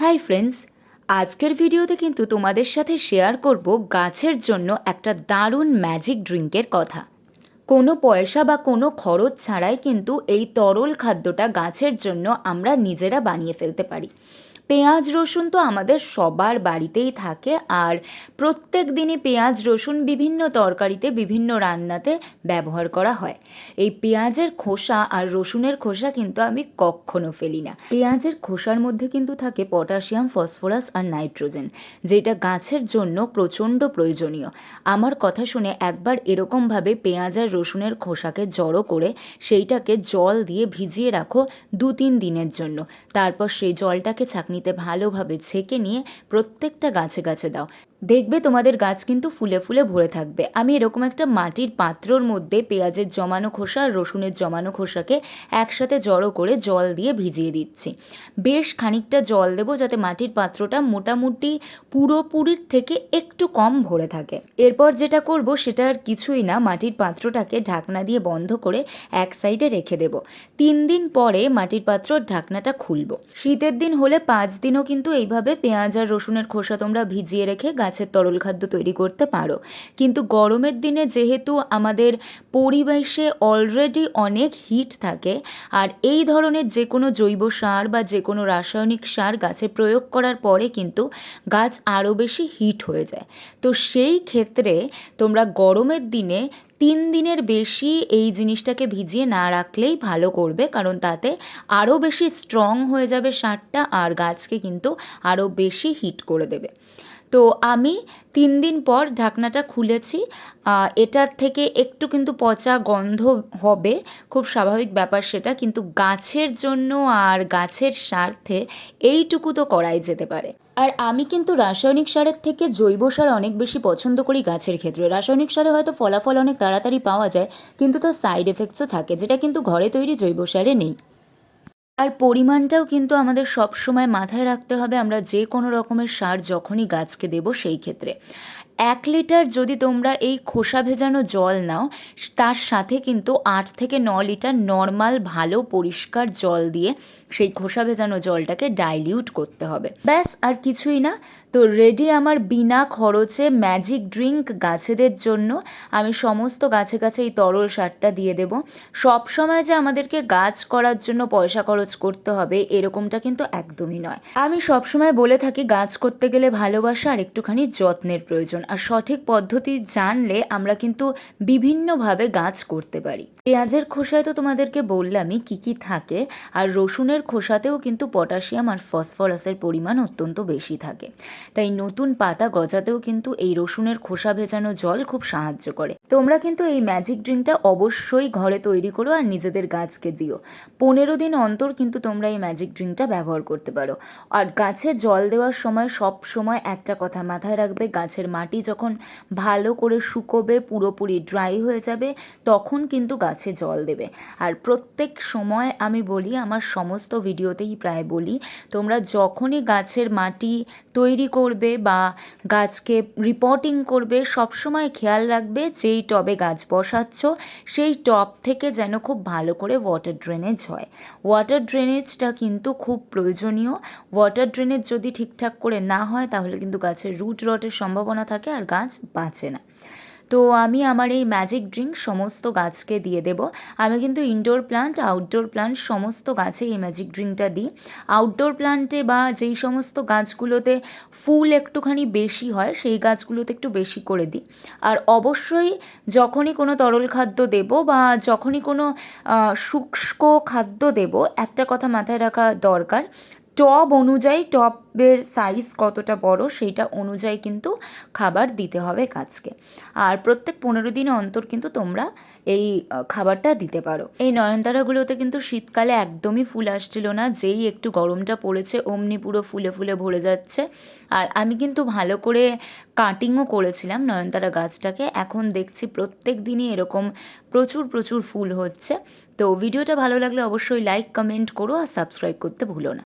Hi friends, আজকের ভিডিওতে কিন্তু তোমাদের সাথে শেয়ার করব গাছের জন্য একটা দারুণ ম্যাজিক ড্রিঙ্কের কথা। কোনো পয়সা বা কোনো খরচ ছাড়াই কিন্তু এই তরল খাদ্যটা গাছের জন্য আমরা নিজেরা বানিয়ে ফেলতে পারি। পেঁয়াজ রসুন তো আমাদের সবার বাড়িতেই থাকে আর প্রত্যেক দিনই পেঁয়াজ রসুন বিভিন্ন তরকারিতে, বিভিন্ন রান্নাতে ব্যবহার করা হয়। এই পেঁয়াজের খোসা আর রসুনের খোসা কিন্তু আমি কখনো ফেলি না। পেঁয়াজের খোসার মধ্যে কিন্তু থাকে পটাশিয়াম, ফসফরাস আর নাইট্রোজেন, যেটা গাছের জন্য প্রচণ্ড প্রয়োজনীয়। আমার কথা শুনে একবার এরকমভাবে পেঁয়াজ আর রসুনের খোসাকে জড়ো করে সেইটাকে জল দিয়ে ভিজিয়ে রাখো দু তিন দিনের জন্য। তারপর সেই জলটাকে ছাঁকনিতে ভালোভাবে ছেঁকে নিয়ে প্রত্যেকটা গাছে গাছে দাও। দেখবে তোমাদের গাছ কিন্তু ফুলে ফুলে ভরে থাকবে। আমি এরকম একটা মাটির পাত্রর মধ্যে পেঁয়াজের জমানো খোসা আর রসুনের জমানো খোসাকে একসাথে জড়ো করে জল দিয়ে ভিজিয়ে দিচ্ছি। বেশ খানিকটা জল দেবো যাতে মাটির পাত্রটা মোটামুটি পুরোপুরির থেকে একটু কম ভরে থাকে। এরপর যেটা করব সেটা আর কিছুই না, মাটির পাত্রটাকে ঢাকনা দিয়ে বন্ধ করে এক সাইডে রেখে দেব। তিন দিন পরে মাটির পাত্রর ঢাকনাটা খুলবো। শীতের দিন হলে পাঁচ দিনও কিন্তু এইভাবে পেঁয়াজ আর রসুনের খোসা তোমরা ভিজিয়ে রেখে গাছের তরল খাদ্য তৈরি করতে পারো। কিন্তু গরমের দিনে যেহেতু আমাদের পরিবেশে অলরেডি অনেক হিট থাকে, আর এই ধরনের যে কোনো জৈব সার বা যে কোনো রাসায়নিক সার গাছে প্রয়োগ করার পরে কিন্তু গাছ আরও বেশি হিট হয়ে যায়। তো সেই ক্ষেত্রে তোমরা গরমের দিনে তিন দিনের বেশি এই জিনিসটাকে ভিজিয়ে না রাখলেই ভালো করবে, কারণ তাতে আরও বেশি স্ট্রং হয়ে যাবে সারটা আর গাছকে কিন্তু আরও বেশি হিট করে দেবে। তো আমি তিন দিন পর ঢাকনাটা খুলেছি। এটার থেকে একটু কিন্তু পচা গন্ধ হবে, খুব স্বাভাবিক ব্যাপার সেটা, কিন্তু গাছের জন্য আর গাছের স্বার্থে এইটুকু তো করাই যেতে পারে। আর আমি কিন্তু রাসায়নিক সারের থেকে জৈব সার অনেক বেশি পছন্দ করি গাছের ক্ষেত্রে। রাসায়নিক সারে হয়তো ফলাফল অনেক তাড়াতাড়ি পাওয়া যায়, কিন্তু তার সাইড এফেক্টসও থাকে, যেটা কিন্তু ঘরে তৈরি জৈব সারে নেই। আর পরিমাণটাও কিন্তু আমাদের সব সময় মাথায় রাখতে হবে আমরা যে কোনো রকমের সার যখনই গাছকে দেব সেই ক্ষেত্রে। এক লিটার যদি তোমরা এই খোসা ভেজানো জল নাও, তার সাথে কিন্তু আট থেকে ন লিটার নর্মাল ভালো পরিষ্কার জল দিয়ে সেই খোসা ভেজানো জলটাকে ডাইলিউট করতে হবে। ব্যাস, আর কিছুই না। তো রেডি আমার বিনা খরচে ম্যাজিক ড্রিঙ্ক গাছেদের জন্য। আমি সমস্ত গাছে গাছে এই তরল সারটা দিয়ে দেবো। সব সময় যে আমাদেরকে গাছ করার জন্য পয়সা খরচ করতে হবে, এরকমটা কিন্তু একদমই নয়। আমি সবসময় বলে থাকি, গাছ করতে গেলে ভালোবাসা আর একটুখানি যত্নের প্রয়োজন। সঠিক পদ্ধতি জানলে আমরা কিন্তু বিভিন্নভাবে গাছ করতে পারি। পেঁয়াজের খোসায় তো তোমাদেরকে বললামই কী কী থাকে, আর রসুনের খোসাতেও কিন্তু পটাশিয়াম আর ফসফরাসের পরিমাণ অত্যন্ত বেশি থাকে। তাই নতুন পাতা গজাতেও কিন্তু এই রসুনের খোসা ভেজানো জল খুব সাহায্য করে। তোমরা কিন্তু এই ম্যাজিক ড্রিঙ্কটা অবশ্যই ঘরে তৈরি করো আর নিজেদের গাছকে দিও। পনেরো দিন অন্তর কিন্তু তোমরা এই ম্যাজিক ড্রিঙ্কটা ব্যবহার করতে পারো। আর গাছে জল দেওয়ার সময় সব সময় একটা কথা মাথায় রাখবে, গাছের মাটি যখন ভালো করে শুকোবে, পুরোপুরি ড্রাই হয়ে যাবে, তখন কিন্তু গাছে জল দেবে। আর প্রত্যেক সময় আমি বলি, আমার সমস্ত ভিডিওতেই প্রায় বলি, তোমরা যখনই গাছের মাটি তৈরি করবে বা গাছকে রিপোর্টিং করবে, সবসময় খেয়াল রাখবে যেই টবে গাছ বসাচ্ছ, সেই টব থেকে যেন খুব ভালো করে ওয়াটার ড্রেনেজ হয়। ওয়াটার ড্রেনেজটা কিন্তু খুব প্রয়োজনীয়। ওয়াটার ড্রেনেজ যদি ঠিকঠাক করে না হয়, তাহলে কিন্তু গাছের রুট রটের সম্ভাবনা থাকে আর গাছ বাঁচে না। তো আমি আমার এই ম্যাজিক ড্রিঙ্ক সমস্ত গাছকে দিয়ে দেব। আমি কিন্তু ইনডোর প্লান্ট আউটডোর প্লান্ট সমস্ত গাছে এই ম্যাজিক ড্রিঙ্কটা দিই। আউটডোর প্লান্টে বা যেই সমস্ত গাছগুলোতে ফুল একটুখানি বেশি হয়, সেই গাছগুলোতে একটু বেশি করে দিই। আর অবশ্যই যখনই কোনো তরল খাদ্য দেব বা যখনই কোনো শুষ্ক খাদ্য দেব, একটা কথা মাথায় রাখা দরকার টব অনুযায়ী টবের সাইজ কতটা বড় সেইটা অনুযায়ী কিন্তু খাবার দিতে হবে গাছকে আর প্রত্যেক পনেরো দিন অন্তর কিন্তু তোমরা এই খাবারটা দিতে পারো। এই নয়নতারাগুলোতে কিন্তু শীতকালে একদমই ফুল আসছিল না, যেই একটু গরমটা পড়েছে অমনি পুরো ফুলে ফুলে ভরে যাচ্ছে। আর আমি কিন্তু ভালো করে কাটিংও করেছিলাম নয়নতারা গাছটাকে, এখন দেখছি প্রত্যেক দিনই এরকম প্রচুর প্রচুর ফুল হচ্ছে। তো ভিডিওটা ভালো লাগলে অবশ্যই লাইক কমেন্ট করো আর সাবস্ক্রাইব করতে ভুলো না।